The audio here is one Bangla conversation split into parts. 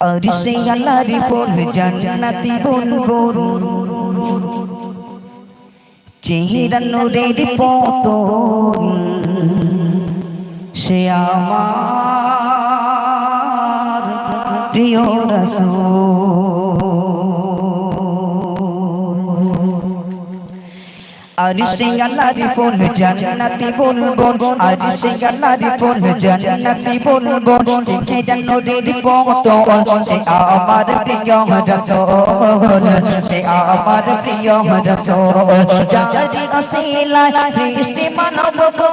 আর সে আল্লাহর ফুল জান্নাতি বলব চেহারা নূরের পতন। সে আমার প্রিয় রসূল। আর সে ফুল জান্নাতি বলব আর সে ফুল জান্নাতি বলব চেহারা নূরের পতন সে আমার প্রিয় রসূল সে আমার প্রিয় রসূল যারি অসিলায় সৃষ্টি মানব গো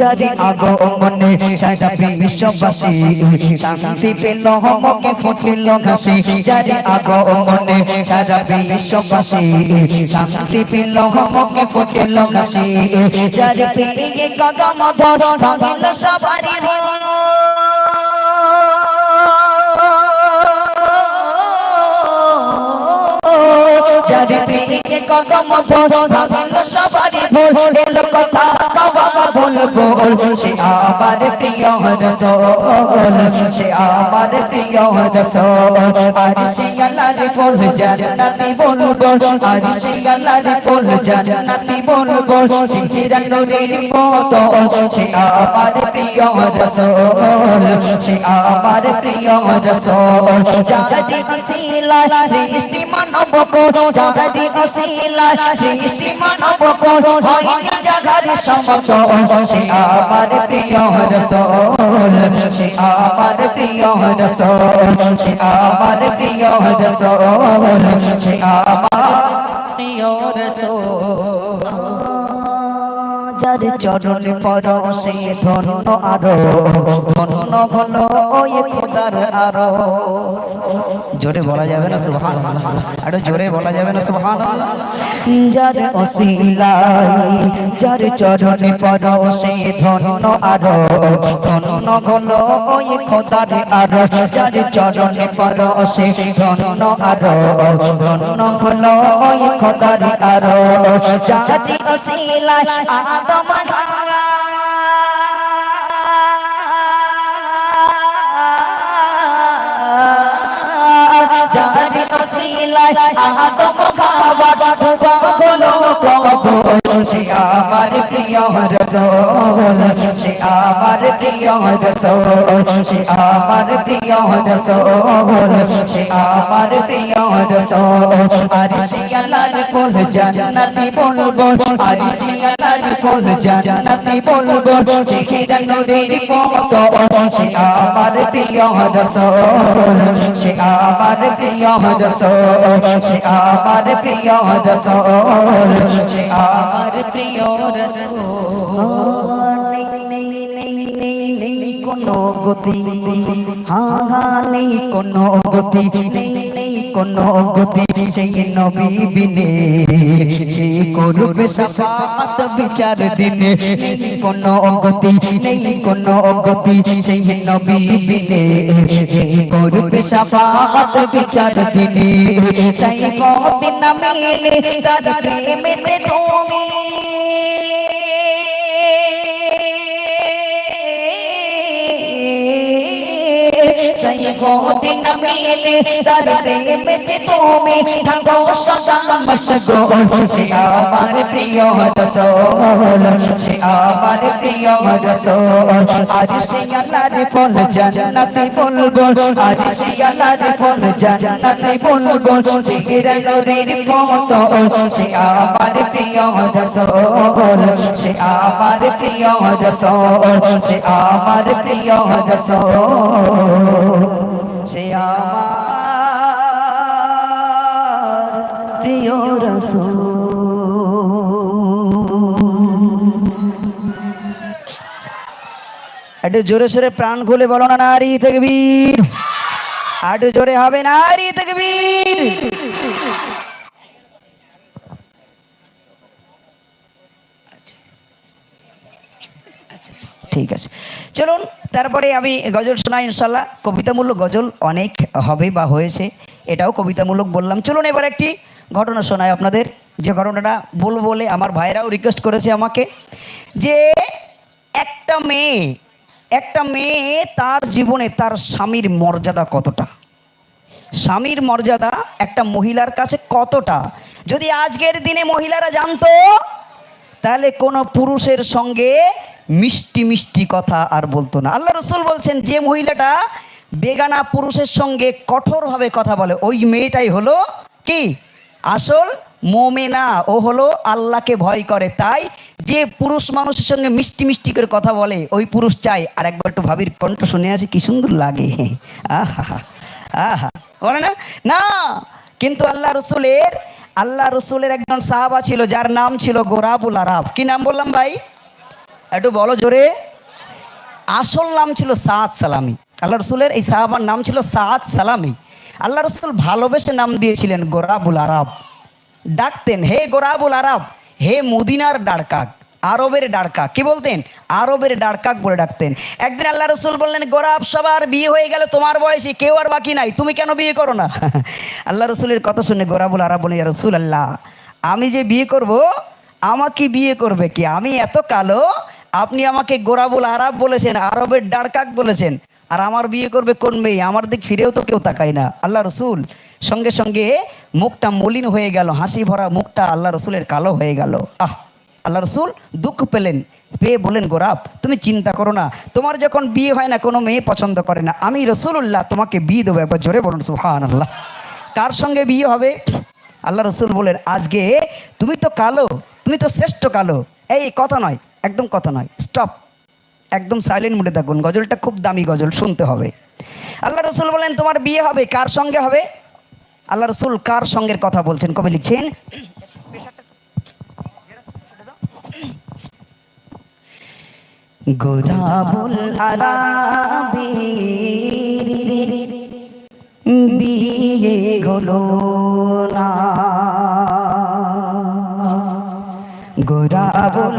যারে আগমনে সারা বিশ্ববাসী, শান্তি পেল, হমকে ফুটিল ঘাসি। যারে আগমনে সারা বিশ্ববাসী, শান্তি পেল, হমকে ফুটিল ঘাসি। যারে পেয়ে কদম ধর ভাঙিল সবারই যারে পেয়ে কদম ধর ভাঙিল সবারই ভুল এলো কথা বলব সে আমার প্রিয় রসোল সে আমার প্রিয় রসোল আর সে আল্লাহর ফুল জান্নাতি বলব আর সে আল্লাহর ফুল জান্নাতি বলব। চেহারা নূরের মতো, সে আমার প্রিয় রসোল সে আমার প্রিয় রসোল যাদি অসিলা সৃষ্টি মানব কো যাদি অসিলা সৃষ্টি মানব কো হয়নি জাগার সমতল। সে আমার প্রিয় রসোল সে আমার প্রিয় রসোল সে আমার প্রিয় রসোল সে আমার প্রিয় রসোল। চরণ পর সে ধন্য আরও, ধন্য ওই খোদার আরও। জোরে বলা যাবে না সুবহান আরও জোরে বলা যাবে না সুবহান যার অসিলাই যার চরণ পর সে ধন্য আরও, ধন্য হলো ওই খোদার আরও। যার চরণ পর সে ধন্য আরও, ধন্য হলো ওই খোদার আরও। যার অসিলাই আদম আদম খাওয়া ডুবা গলো কবর সে আমার প্রিয় রসোল, সে আমার প্রিয় রসোল, সে আমার প্রিয় রসোল, সে আমার প্রিয় রসোল। আর আল্লাহর ফুল জান্নাতি বলব আর আল্লাহর ফুল জান্নাতি বলব চেহারা নূরের পতন সে আমার প্রিয় রসোল, সে আমার প্রিয় রসোল, সে আমার প্রিয় রসোল, সে আমার প্রিয় নেই নেই নেই কোনো গতি। হা হা নেই কোনো গতি। নেই কোনো গতি সেই নবী বিনে সে করবে সাফাত বিচার দিনে। নেই কোনো গতি নেই কোনো গতি সেই নবী বিনে সে করবে সাফাত বিচার দিনে। সাইফুদ্দিন নামে তার প্রেমেতে তুমি। সাইফুদ্দিন মিলে তার প্রেমেতে তুমি থাকো? সদা মশগুল সে আমার প্রিয় রসূল সে আমার প্রিয় রসূল আজ সে আল্লাহর ফুল জান্নাতি বলব আজ সে আল্লাহর ফুল জান্নাতি বলব চেহারা নূরের মতো সে আমার প্রিয় রসূল সে আমার প্রিয় রসূল সে আমার প্রিয় রসূল সে আমার প্রিয় রসুল। একটু জোরে সোরে প্রাণ খুলে বলো না নারী থেকে বীর একটু জোরে হবে নারী থেকে বীর ঠিক আছে। চলুন, তারপরে আমি গজল শোনাই ইনশাল্লাহ কবিতামূলক গজল অনেক হবে বা হয়েছে, এটাও কবিতামূলক বললাম। চলুন এবার একটি ঘটনা শোনায় আপনাদের। যে ঘটনাটা বলব বলে আমার ভাইরাও রিকোয়েস্ট করেছে আমাকে যে একটা মেয়ে একটা মেয়ে তার জীবনে তার স্বামীর মর্যাদা কতটা? স্বামীর মর্যাদা একটা মহিলার কাছে কতটা? যদি আজকের দিনে মহিলারা জানতো, তাহলে কোনো পুরুষের সঙ্গে মিষ্টি মিষ্টি কথা আর বলতো না। আল্লাহ রসুল বলছেন, যে মহিলাটা বেগানা পুরুষের সঙ্গে কঠোরভাবে কথা বলে, ওই মেয়েটাই হলো কি? আসল মোমেনা। ও হলো আল্লাহকে ভয় করে। তাই যে পুরুষ মানুষের সঙ্গে মিষ্টি মিষ্টি করে কথা বলে, ওই পুরুষ চাই। আর একবার একটু ভাবির কণ্ঠ শুনে আসি, কি সুন্দর লাগে। আহা আহা। বলে না? না, কিন্তু আল্লাহ রসুলের আল্লাহ রসুলের একজন সাহাবা ছিল, যার নাম ছিল গোরাবুল আরাব। কি নাম বললাম ভাই? একটু বলো জোরে। আসল নাম ছিল সাদ সালামি। আল্লাহ রসুলের এই সাহাবার নাম ছিল সাদ সালামি। আল্লাহ রসুল ভালোবেসে নাম দিয়েছিলেন গোরাবুল আরব। ডাকতেন, হে গোরাবুল আরব, হে মদিনার ডাড়কাক আরবের ডাড়কা কি বলতেন? আরবের ডাড়কাক বলে ডাকতেন। একদিন আল্লাহ রসুল বললেন, গোরাব, সবার বিয়ে হয়ে গেল তোমার বয়সে কেউ আর বাকি নাই, তুমি কেন বিয়ে করো না? আল্লাহ রসুলের কথা শুনে গোরাবুল আরব বলে রসুল আল্লাহ আমি যে বিয়ে করব, আমাকে বিয়ে করবে কি? আমি এত কালো আপনি আমাকে গোরাবুল আরব বলেছেন, আরবের ডারকাক বলেছেন, আর আমার বিয়ে করবে কোন মেয়ে? আমার দিক ফিরেও তো কেউ তাকায় না। আল্লাহ রসুল সঙ্গে সঙ্গে মুখটা মলিন হয়ে গেল, হাসি ভরা মুখটা আল্লাহ রসুলের কালো হয়ে গেল। আহ! আল্লাহ রসুল দুঃখ পেলেন, পেয়ে বলেন গোরাপ তুমি চিন্তা করো না, তোমার যখন বিয়ে হয় না, কোনো মেয়ে পছন্দ করে না। আমি রসুল্লাহ তোমাকে বিয়ে দেবো, একবার জোরে বলুন সুহান আল্লাহ কার সঙ্গে বিয়ে হবে? আল্লাহ রসুল বলেন আজকে তুমি তো কালো, তুমি তো শ্রেষ্ঠ কালো। এই কথা নয় একদম কথা নয়। স্টপ একদম সাইলেন্ট মুডে থাকুন। গজলটা খুব দামি গজল, শুনতে হবে। আল্লাহ রসুল বলেন, তোমার বিয়ে হবে, কার সঙ্গে হবে? আল্লাহ রসুল কার সঙ্গের কথা বলছেন? কবি লিখছেন গোরাবুল বিয়ে হলো না। গোরাবুল